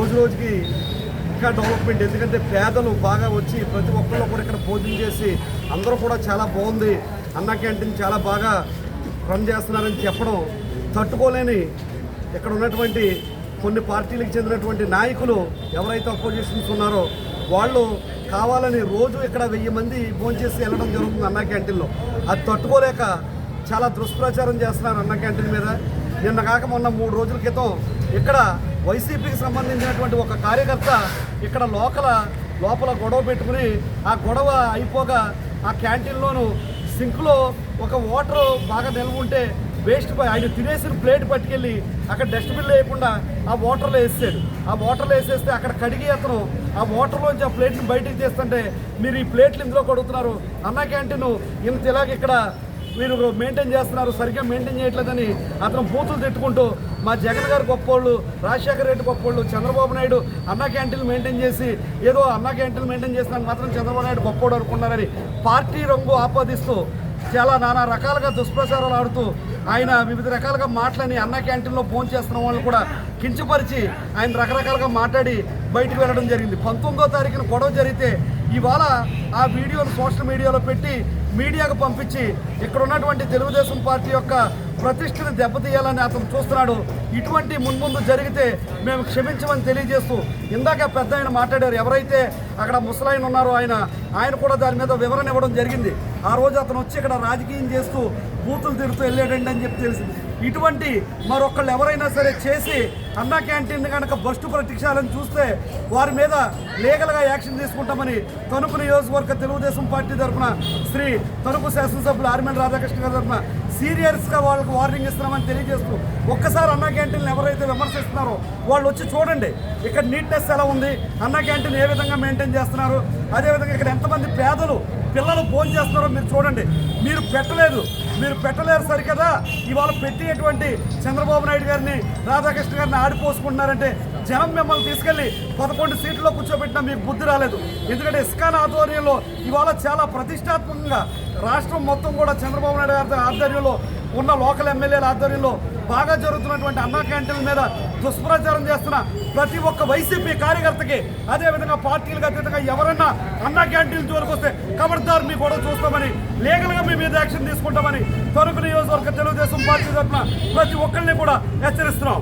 రోజు రోజుకి ఇంకా డెవలప్మెంట్ ఎందుకంటే పేదలు బాగా వచ్చి ప్రతి ఒక్కళ్ళు కూడా ఇక్కడ భోజనం చేసి అందరూ కూడా చాలా బాగుంది. అన్న క్యాంటీన్ చాలా బాగా రన్ చేస్తున్నారని చెప్పడం తట్టుకోలేని ఇక్కడ ఉన్నటువంటి కొన్ని పార్టీలకు చెందినటువంటి నాయకులు ఎవరైతే అపోజిషన్స్ ఉన్నారో వాళ్ళు కావాలని రోజు ఇక్కడ వెయ్యి మంది భోంచేసి వెళ్ళడం జరుగుతుంది అన్న క్యాంటీన్లో అది తట్టుకోలేక చాలా దుష్ప్రచారం చేస్తున్నారు అన్న క్యాంటీన్ మీద. నిన్న కాక మొన్న మూడు రోజుల క్రితం ఇక్కడ వైసీపీకి సంబంధించినటువంటి ఒక కార్యకర్త ఇక్కడ లోకల లోపల గొడవ పెట్టుకుని ఆ గొడవ అయిపోగా ఆ క్యాంటీన్లోను సింక్లో ఒక వాటర్ బాగా నిల్వ ఉంటే వేస్ట్ పై ఆయన తినేసిన ప్లేట్ పట్టుకెళ్ళి అక్కడ డస్ట్బిన్ లేకుండా ఆ వాటర్లో వేసాడు ఆ వాటర్లో వేసేస్తే అక్కడ కడిగి అతను ఆ వాటర్లోంచి ఆ ప్లేట్ని బయటికి తీస్తుంటే మీరు ఈ ప్లేట్లు ఇందులో కడుగుతున్నారు. అన్న క్యాంటీన్ ఇంత ఇలాగ ఇక్కడ మీరు మెయింటైన్ చేస్తున్నారు సరిగ్గా మెయింటైన్ చేయట్లేదని అతను బూతులు తిట్టుకుంటూ మా జగన్ గారు గొప్పోళ్ళు రాజశేఖర రెడ్డి గొప్పోళ్ళు చంద్రబాబు నాయుడు అన్న క్యాంటీన్ మెయింటైన్ చేసి ఏదో అన్న క్యాంటీన్ మెయింటైన్ చేసినాక మాత్రం చంద్రబాబు నాయుడు గొప్పోడు అనుకున్నారని పార్టీ రంగు ఆపాదిస్తూ చాలా నానా రకాలుగా దుష్ప్రచారాలు ఆడుతూ ఆయన వివిధ రకాలుగా మాట్లాడి అన్న క్యాంటీన్లో ఫోన్ చేస్తున్న వాళ్ళు కూడా కించపరిచి ఆయన రకరకాలుగా మాట్లాడి బయటకు వెళ్ళడం జరిగింది. పంతొమ్మిదో తారీఖున గొడవ జరిగితే ఇవాళ ఆ వీడియోను సోషల్ మీడియాలో పెట్టి మీడియాకు పంపించి ఇక్కడ ఉన్నటువంటి తెలుగుదేశం పార్టీ యొక్క ప్రతిష్టను దెబ్బతీయాలని అతను చూస్తున్నాడు. ఇటువంటి మున్ముందు జరిగితే మేము క్షమించమని తెలియజేస్తూ ఇందాక పెద్ద ఆయన మాట్లాడారు. ఎవరైతే అక్కడ ముసలాయన ఉన్నారో ఆయన ఆయన కూడా దాని మీద వివరణ ఇవ్వడం జరిగింది. ఆ రోజు అతను వచ్చి ఇక్కడ రాజకీయం చేస్తూ బూతులు తిరుగుతూ వెళ్ళాడండి అని చెప్పి తెలిసింది. ఇటువంటి మరొకళ్ళు ఎవరైనా సరే చేసి అన్నా క్యాంటీన్ కనుక బస్టు ప్రతీక్షాలను చూస్తే వారి మీద లీగల్గా యాక్షన్ తీసుకుంటామని తణుకు నియోజకవర్గ తెలుగుదేశం పార్టీ తరఫున శ్రీ తణుకు శాసనసభ్యులు ఆర్మేల రాధాకృష్ణ గారి తరఫున సీరియస్గా వాళ్ళకు వార్నింగ్ ఇస్తున్నామని తెలియజేస్తూ ఒక్కసారి అన్నా క్యాంటీన్లు ఎవరైతే విమర్శిస్తున్నారో వాళ్ళు వచ్చి చూడండి. ఇక్కడ నీట్నెస్ ఎలా ఉంది? అన్నా క్యాంటీన్ ఏ విధంగా మెయింటైన్ చేస్తున్నారు? అదేవిధంగా ఇక్కడ ఎంతమంది పేదలు పిల్లలు ఫోన్ చేస్తున్నారో మీరు చూడండి. మీరు పెట్టలేదు. మీరు పెట్టలేరు సరికదా? ఇవాళ పెట్టేటువంటి చంద్రబాబు నాయుడు గారిని రాధాకృష్ణ గారిని ఆడిపోసుకుంటున్నారంటే జనం మిమ్మల్ని తీసుకెళ్ళి పదకొండు సీట్లలో కూర్చోబెట్టినా మీకు బుద్ధి రాలేదు. ఎందుకంటే ఇస్కాన్ ఆధ్వర్యంలో ఇవాళ చాలా ప్రతిష్టాత్మకంగా రాష్ట్రం మొత్తం కూడా చంద్రబాబు నాయుడు గారి ఆధ్వర్యంలో ఉన్న లోకల్ ఎమ్మెల్యేల ఆధ్వర్యంలో బాగా జరుగుతున్నటువంటి అన్నా క్యాంటీన్ల మీద దుష్ప్రచారం చేస్తున్న ప్రతి ఒక్క వైసీపీ కార్యకర్తకి అదేవిధంగా పార్టీలకు అతీతంగా ఎవరన్నా అన్నా క్యాంటీన్ జోలికి వస్తే ఖబర్దార్ మీ కూడా చూస్తామని లీగల్గా మీ మీద యాక్షన్ తీసుకుంటామని తణుకు నియోజకవర్గ తెలుగుదేశం పార్టీ తరఫున ప్రతి ఒక్కరిని కూడా హెచ్చరిస్తున్నాం.